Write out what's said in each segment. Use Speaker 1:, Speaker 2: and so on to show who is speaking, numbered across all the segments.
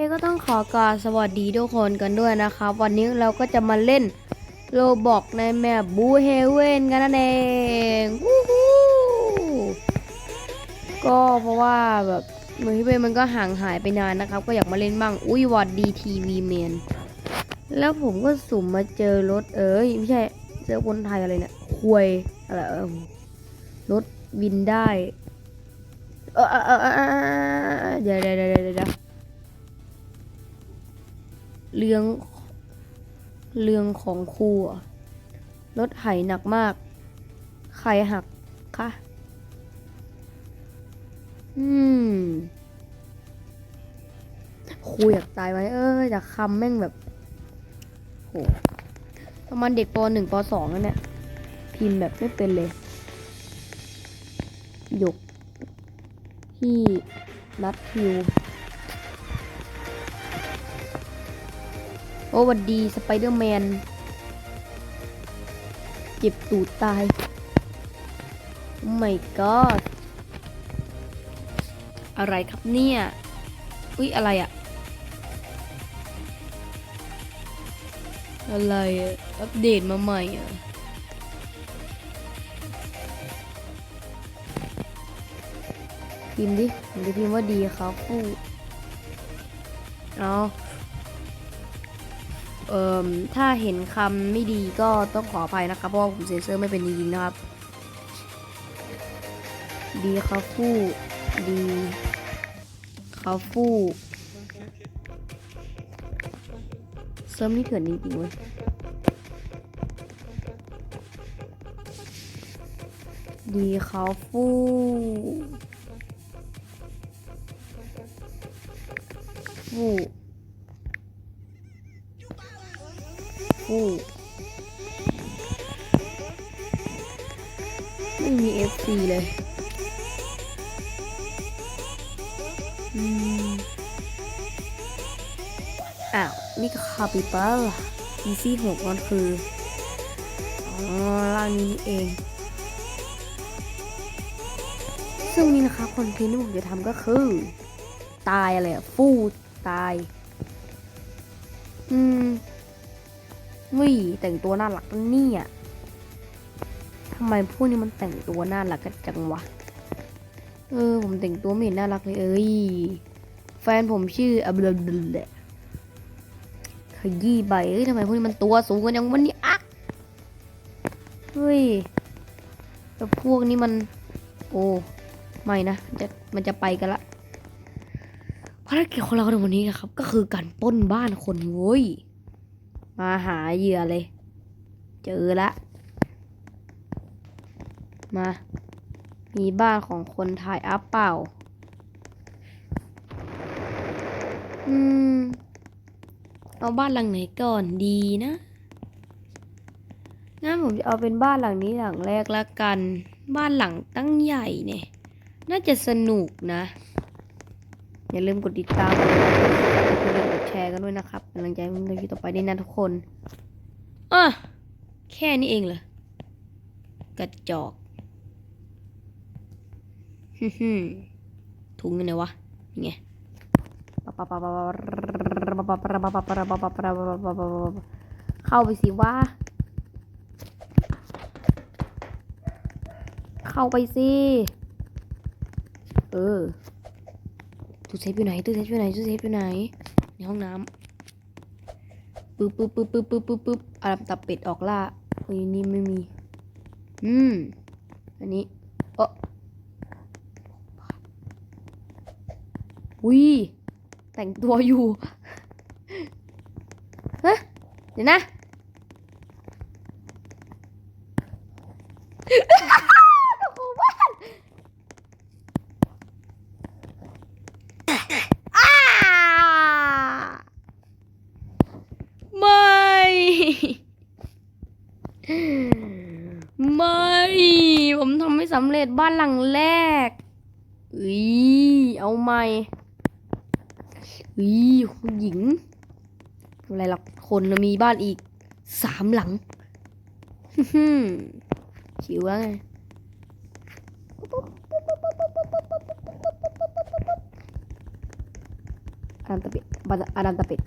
Speaker 1: เอก็ต้องขอกราบสวัสดีทุกคนกันด้วยนะครับ วันนี้เราก็จะมาเล่นโรบอกในแมปบูเฮเวนกันนั่นเองวู้ฮู้ก็เพราะว่าแบบบูเฮเวนมันก็ห่างหายไปนานนะครับ ก็อยากมาเล่นบ้าง อุ้ยวัดดีทีวีเมนแล้วผมก็สุ่มมาเจอรถเอ้ยไม่ใช่เจอคนไทยอะไรเนี่ยควยอะไรเออรถวินได้เออเออเออเออเออเดี๋ยวเดี๋ยวเดี๋ยว เดี๋ยวเดี๋ยวเรื่องเรื่องของครูรถไถหนักมาก ใครหักคะอืมครูอยากตายไหมเอ้ยแต่คำแม่งแบบโหประมาณเด็กปหนึ่งปสองนั่นเนี่ยพิมพ์แบบไม่เป็นเลยหยกที่รัดคิว วัดดีสไปเดอร์แมน เจ็บตูดตายโอ้ my god อะไรครับเนี่ย อุ้ยอะไรอะอะไรอะอัปเดตมาใหม่อะพิมพ์ดิผมจะพิมพ์ว่าดีครับฟูเอา เอ่อถ้าเห็นคำไม่ดีก็ต้องขออภัยนะครับเพราะผมเซนเซอร์ไม่เป็นจริงๆนะครับ ดีคาฟูดีคาฟูเซิร์ฟนี่เถื่อนจริงๆเว้ยดีคาฟูฟูฟู นี่ก็คาปิเปอร์อีซี่หกมันคืออ๋อล่างนี้เอง ซึ่งนี่นะคะคอนเทนต์ที่ผมจะทำก็คือ ตายอะไรอะฟูตาย อืมวิ่แต่งตัวน่ารักนะเนี่ยทำไมพวกนี้มันแต่งตัวน่ารักกันจังวะ เออ ผมแต่งตัวไม่เห็นน่ารักเลยเอ้ย แฟนผมชื่ออับดุลแหละ ขยี้ใบเอ้ยทำไมพวกนี้มันตัวสูงกันอย่างวันนี้อะเฮ้ยแล้วพวกนี้มัน โอ้ไม่นะจะมันจะไปกันละภารกิจของเราในวันนี้นะครับ ก็คือการป้นบ้านคนเว้ยมาหาเหยื่อเลย เจอละ มา มีบ้านของคนถ่ายอัพเปล่า อืม เอาบ้านหลังไหนก่อนดีนะงั้นผมจะเอาเป็นบ้านหลังนี้หลังแรกละกัน บ้านหลังตั้งใหญ่เนี่ย น่าจะสนุกนะ อย่าลืมกดติดตามกดไลค์กดแชร์กันด้วยนะครับกำลังใจให้ผมในคลิปต่อไปด้วยนะทุกคนอะแค่นี้เองเหรอกระจอกฮึ่มถุงอยู่ไหนวะนี่ไง เข้าไปสิวะเข้าไปสิเออตู้เซฟอยู่ไหนตู้เซฟอยู่ไหนตู้เซฟอยู่ไหนในห้องน้ำปึ๊บปึ๊บปึ๊บปึ๊บปึ๊บปึ๊บปึ๊บอารัมตับเป็ดออกล่าเฮ้ยนี่ไม่มี อืมอันนี้เออวิแต่งตัวอยู่ ฮะเดี๋ยวนะอ้าไม่ไม่ ผมทำไม่สำเร็จบ้านหลังแรกอีเอาใหม่อีคุณหญิง อะไรหรอกคนเรามีบ้านอีกสามหลังฮึ่มชิวแล้วไงอดัมตะเป็ดบาอาดัมตะเป็ด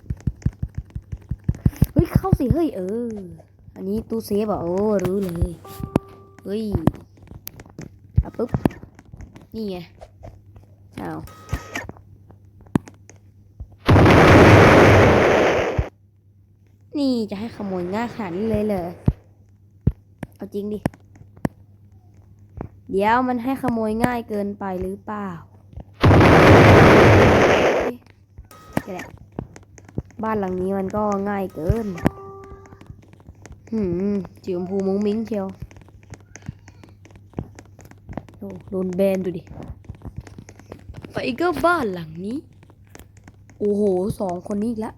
Speaker 1: เฮ้ย เข้าสิเฮ้ย เออ อันนี้ตู้เซฟอะโอ้รู้เลย เฮ้ยอะปุ๊บ นี่ไงอ้าว นี่จะให้ขโมยง่ายขนาดนี้เลยเหรอ เอาจริงดิ เดี๋ยวมันให้ขโมยง่ายเกินไปหรือเปล่าแกแหละบ้านหลังนี้มันก็ง่ายเกิน หืมสีชมพูมุ้งมิ้งเชียวโอ้โดนแบนดูดิ ไปก็บ้านหลังนี้ โอ้โห สองคนนี้อีกแล้ว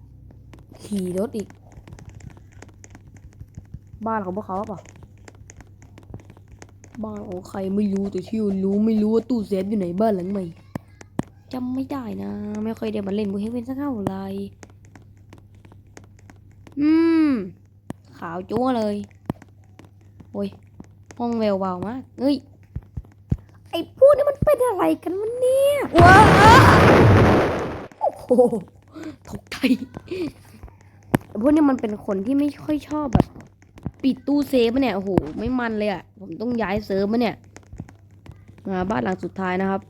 Speaker 1: ขี่รถอีก บ้านของพวกเขาหรือเปล่าบ้านของใครไม่รู้แต่ที่รู้ไม่รู้ว่าตู้เซฟอยู่ไหนบ้านหลังใหม่จำไม่ได้นะ ไม่ค่อยได้มาเล่นบูเฮเว่นสักเท่าไหร่อืม ขาวจั๊วเลยโอ้ยห้องแวววาวมากเฮ้ยไอ้พวกนี้มันเป็นอะไรกันวะเนี่ยว้าโอ้โหตกใจไอ้พวกนี้มันเป็นคนที่ไม่ค่อยชอบแบบ ปิดตู้เซฟอะเนี่ยโอ้โหไม่มันเลยอะ่ะผมต้องย้ายเซิร์ฟมาเนี่ยมาบ้านหลังสุดท้ายนะครับ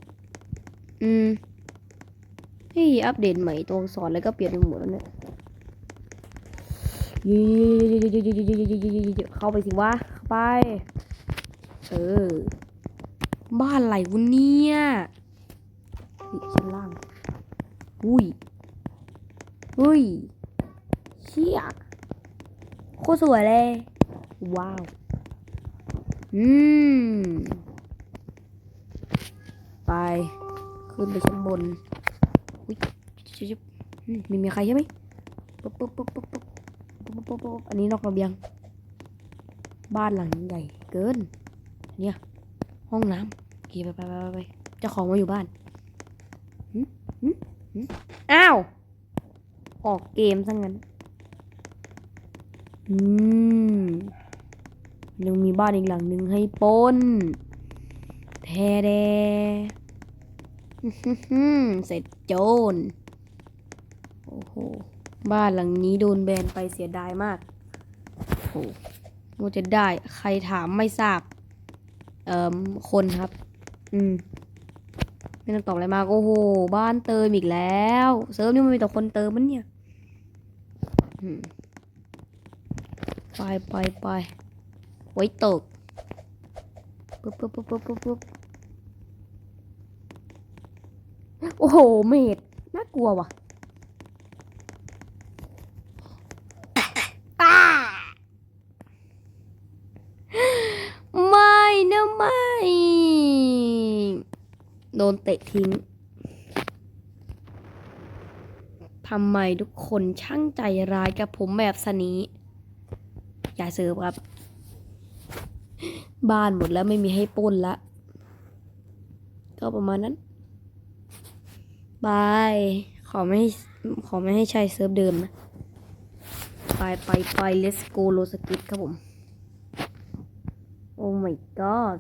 Speaker 1: อืมเฮ้ยอัปเดตใหม่ตัวอักษรแล้วก็เปลี่ยนไปหมดแล้วเนี่ยเย้เข้าไปสิวะเข้าไป เออ บ้านไหลวะเนี่ยเฮ้ยชั้นล่าง อุ้ยอุ้ย เชี่ยโคตรสวยเลย ว้าว อืม ไป ขึ้นไปชั้นบน อุ้ยชิบๆมไม่มีใครใช่ไหมปุ๊บปุ๊บปุ๊บปุ๊บปุ๊บปุ๊บปุ๊บปุ๊บอันนี้นอกระเบียง บ้านหลังใหญ่เกิน เนี่ย ห้องน้ำโอเคไปไปไปไปไปเจ้าของมาอยู่บ้านหึหึหึอ้าว ออกเกมซะงั้น อืม ยังมีบ้านอีกหลังหนึ่งให้ปนแทแดเสร็จโจรโอ้โห บ้านหลังนี้โดนแบนไปเสียดายมาก โอ้โหว่าจะได้ ใครถามไม่ทราบ เอ่อ คนครับ อืม ไม่ต้องตอบอะไรมาก โอ้โห บ้านเติมอีกแล้ว เซิร์ฟนี่มันมีแต่คนเติมมันเนี่ย ไปไปไป ไว้ตกปุ๊บปุ๊บปุ๊บปุ๊บปุ๊บปุ๊บโอ้โห เมดน่ากลัวว่ะไม่นะไม่ โดนเตะทิ้งทำไมทุกคนช่างใจร้ายกับผมแบบสนี้ อย่าเสิร์ฟครับ บ้านหมดแล้วไม่มีให้ปล้นละ ก็ประมาณนั้นบายขอไม่ให้ขอไม่ให้ใช้เซิร์ฟเดิมนะ ไปไปไป let's go โลสกิทครับผม โอ้ my god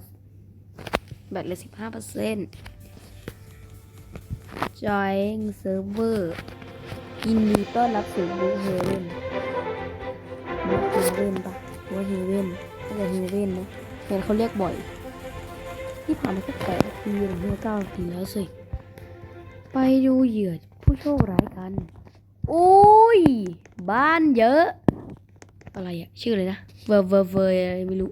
Speaker 1: แบตเหลยสิบห้าเปอร์เซ็นต์จอยเซิร์ฟเวอร์ยินดีต้อนรับสู่บูเฮเว่นบูเฮเว่นปะว่าเฮเว่นถ้าจะเฮเว่นนะ เห็นเขาเรียกบ่อยที่ผ่านมาแค่แปดปีหรือเมื่อเก้าปีแล้วสิ ไปดูเหยื่อผู้โชคร้ายกัน โอ้ย บ้านเยอะ อะไรอะชื่ออะไรนะ เวอร์เวอร์เวอร์อะไรไม่รู้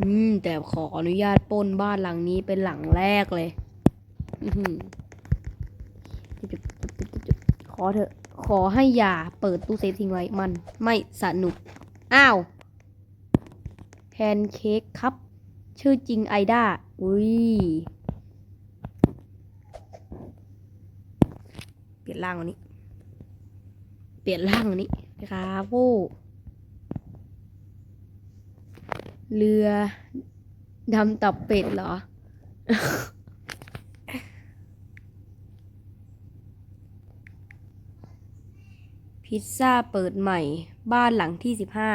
Speaker 1: อืม แต่ขออนุญาตปล้นบ้านหลังนี้เป็นหลังแรกเลย อือหือขอเถอะ ขอให้อย่าเปิดตู้เซฟทิ้งไว้ มันไม่สนุก อ้าว นเค้กครับ ชื่อจริงไอด้าอุ้ยเปลี่ยนร่างวันนี้ เปลี่ยนร่างวันนี้นะครับโว้เรือดำตับเป็ดเหรอ พิซซ่าเปิดใหม่ บ้านหลังที่สิบห้า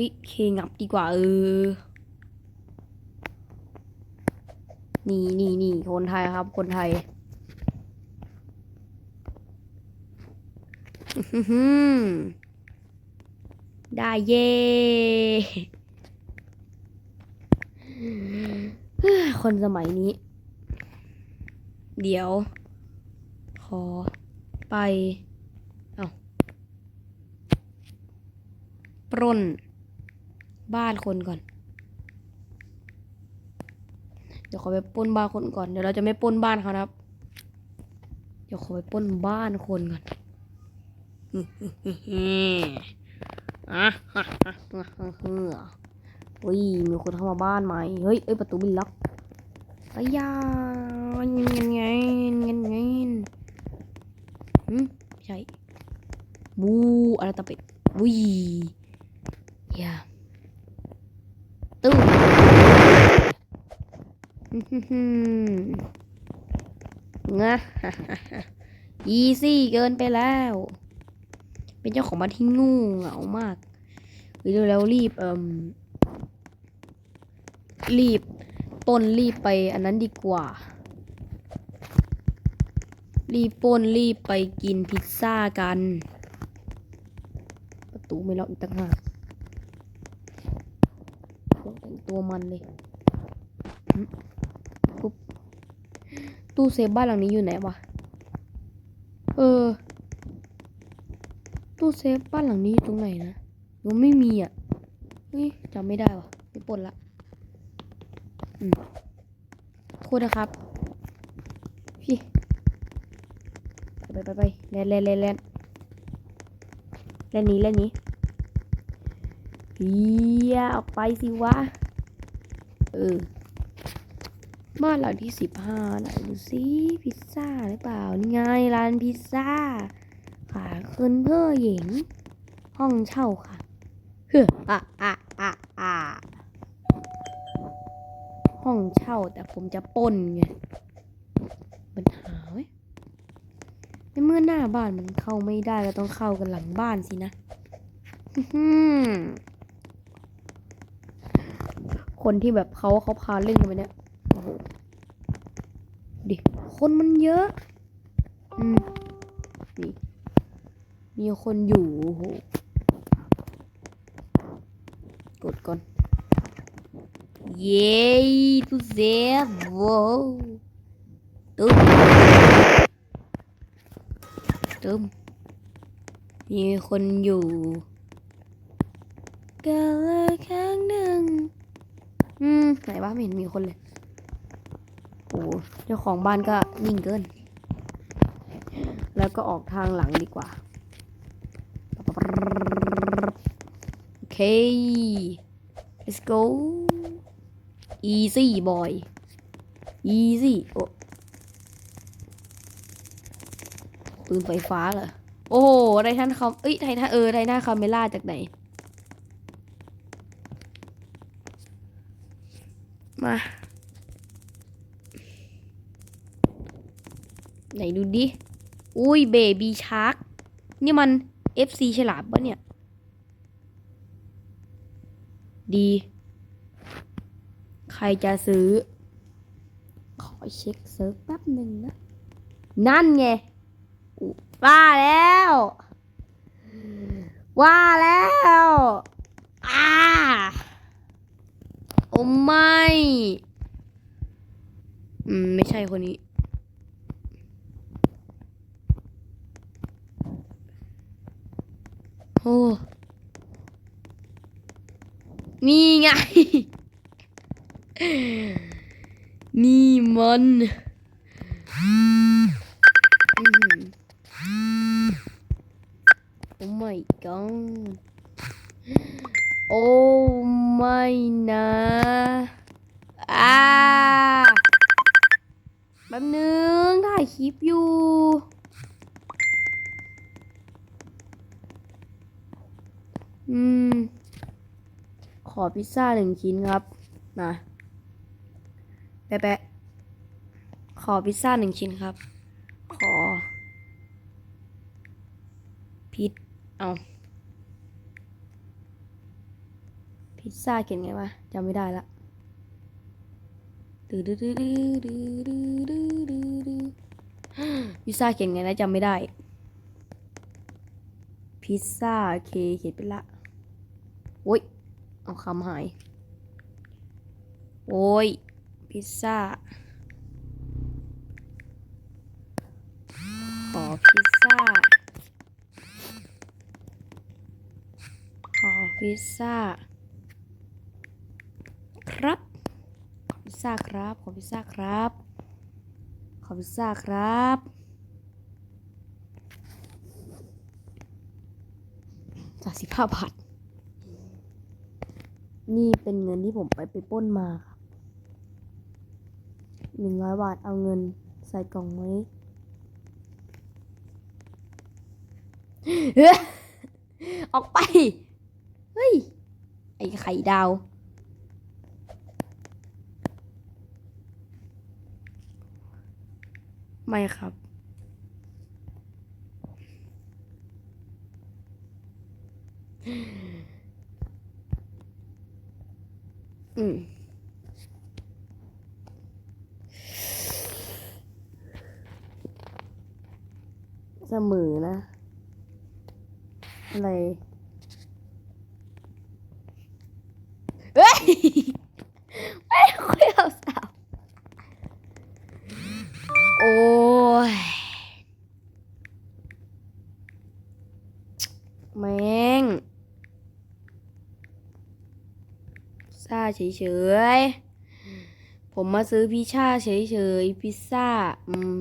Speaker 1: ฮ้ยเคงับดีกว่าเออ นี่นี่นี่คนไทยครับ คนไทยได้เย่คนสมัยนี้ เดี๋ยว ขอไป เอาปล้น บ้านคนก่อน เดี๋ยวขอไปปล้นบ้านคนก่อน เดี๋ยวเราจะไม่ปล้นบ้านเขานะครับ เดี๋ยวขอไปปล้นบ้านคนก่อนอะฮ่าฮ่าฮ่าฮ่าฮ่าเฮ้ยมีคนเข้ามาบ้านใหม่เฮ้ย เอ้ย ประตูไม่ล็อกอ้ยาเงินเงินเงินเงินเงินหืมไม่ใช่บูอะไรตะเป็ดวุ้ยยา ตู้ฮึ่มฮึ่มงะฮ่าฮ่าฮ่าอีซี่เกินไปแล้ว เป็นเจ้าของบ้านที่งูเหงามากเฮ้ยเร็วรีบเอ่มรีบปล้นรีบไปอันนั้นดีกว่า รีบปล้นรีบไปกินพิซซ่ากัน ประตูไม่ล็อกอีกต่างหากโอ้แตัวมันเลยปุ๊บตู้เซฟบ้านหลังนี้อยู่ไหนวะ เออ ตู้เซฟบ้านหลังนี้อยู่ตรงไหนนะยังไม่มีอะเฮ้ยจำไม่ได้วะไม่ปลดละอืมโทษนะครับพี่ไปไปไปแลนแลนแลนแลนแลนนี้แลนนี้เฮียออกไปสิวะ ออ บ้านหลังที่สิบห้าไหนดูสิพิซซ่าหรือเปล่า นี่ไงร้านพิซซ่าค่ะคืนเพื่อหญิง ห้องเช่าค่ะเฮ้ออะอะอะอะห้องเช่าแต่ผมจะปนไงปัญหาเว้ยในเมื่อหน้าบ้านมันเข้าไม่ได้ก็ต้องเข้ากันหลังบ้านสินะอื้อหือ คนที่แบบเขาเขาพาเล่นกันไปเนี่ยโอ้โหดิคนมันเยอะ อืมนี่มีคนอยู่โอ้โหกดก่อน เย้ตูเซฟโว้วตึมตึมมีคนอยู่กันเลยครั้งหนึ่ง อืมไหนวะไม่เห็นมีคนเลยโอ้เจ้าของบ้านก็นิ่งเกิน แล้วก็ออกทางหลังดีกว่า โอเค let's go easy boy easy โอ้ปืนไฟฟ้าเหรอ โอ้โหไททันคอมเอ้ยไททันเออไททันคาเมล่าจากไหน มา ไหนดูดิ อุ้ยเบบีชาร์กนี่มัน FC ฉลามปะเนี่ย ดี ใครจะซื้อ ขอเช็คเซิร์ฟแป๊บหนึ่งนะ นั่นไงว่าแล้ว ว่าแล้ว อ่า โอ้ไม่ อืม ไม่ใช่คนนี้ โอ้นี่ไง นี่มันโอ้ my god โอ้ไม่นะอ่าแป๊บนึงถ่ายคลิปอยู่อืม ขอพิซซ่าหนึ่งชิ้นครับมาแปะแปะขอพิซซ่าหนึ่งชิ้นครับ ขอ พิซเอา พิ ซาเขียนไงวะจำไม่ได้ละดืดืดืดืดืดืดืดืดืพิซซ่าเขียนไงนะจำไม่ได้ พิซซ่าเคเขียนไปละโอ้ยเอาคำหาย โอ้ย พิซซ่า ขอพิซซ่า ขอพิซซ่า ครับ ขอพิ ซ่าครับ ขอพิซซ่าครับ ขอพิซซ่าครับ สามสิบห้าบาท นี่เป็นเงินที่ผมไปไปป้นมาครับหนึ่งร้อยบาท เอาเงินใส่กล่องไว้เฮ้ยออกไป เฮ้ย ไอ้ไข่ดาว ไม่ครับ อืมเสมอนะ อะไร เฮ้ย ไม่คุยกับสา แมงซาเฉยๆ ผมมาซื้อพิชซ่าเฉยๆ พิซซ่า อืม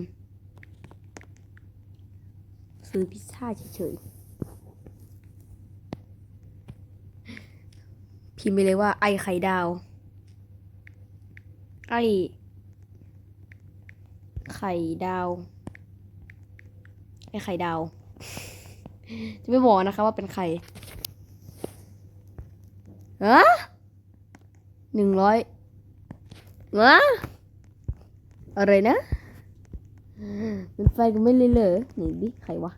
Speaker 1: ซื้อพิซซ่าเฉยๆ พิมพ์ไปเลยว่าไอไข่ดาว ไอ ไข่ดาว ไอไข่ดาว จะไม่บอกนะคะว่าเป็นใครฮะหนึ่งร้อยฮะอะไรนะเป็นไฟกันไม่เลยเหรอหนี่ดิใครวะ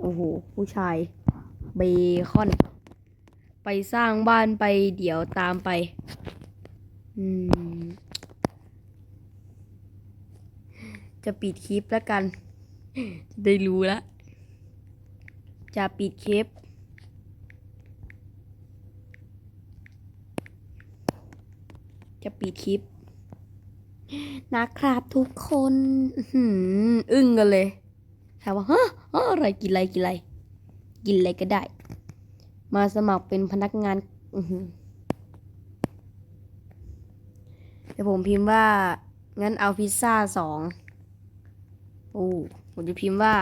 Speaker 1: โอ้โห ผู้ชาย เบคอน ไปสร้างบ้านไปเดี๋ยวตามไป อืม จะปิดคลิปแล้วกัน จะได้รู้แล้วจะปิดคลิป จะปิดคลิป นะครับทุกคนอื้อหืออึ้งกันเลยถามว่าฮะฮะอะไรกินอะไรกินอะไร กินอะไรก็ได้ มาสมัครเป็นพนักงานอือหือเดี๋ยวผมพิมพ์ว่า งั้นเอาพิซซ่าสอง โอ้ผมจะพิมพ์ว่า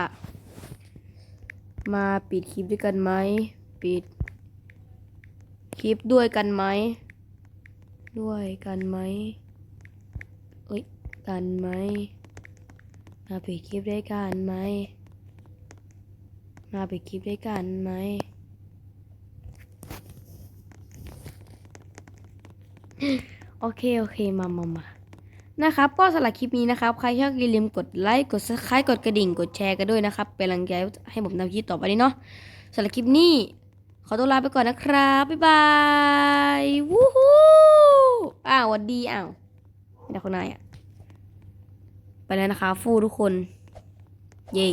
Speaker 1: มาปิดคลิปด้วยกันไหม ปิด คลิปด้วยกันไหม ด้วยกันไหมเอ้ย กันไหม มาปิดคลิปด้วยกันไหม มาปิดคลิปด้วยกันไหมโอเค โอเค มามามา นะครับ ก็สำหรับคลิปนี้นะครับ ใครชอบอย่าลืมกดไลค์ กดซับสไครต์กดกระดิ่ง กดแชร์กันด้วยนะครับ เป็นกำลังใจให้ผมทำคลิปต่อไปนี้เนาะสำหรับคลิปนี้ ขอตัวลาไปก่อนนะครับ บ๊ายบาย วู้ฮู้ อ้าววัดดีอ้าวไม่ได้คนนายอะไปแล้วนะคะ ฟูทุกคน เย้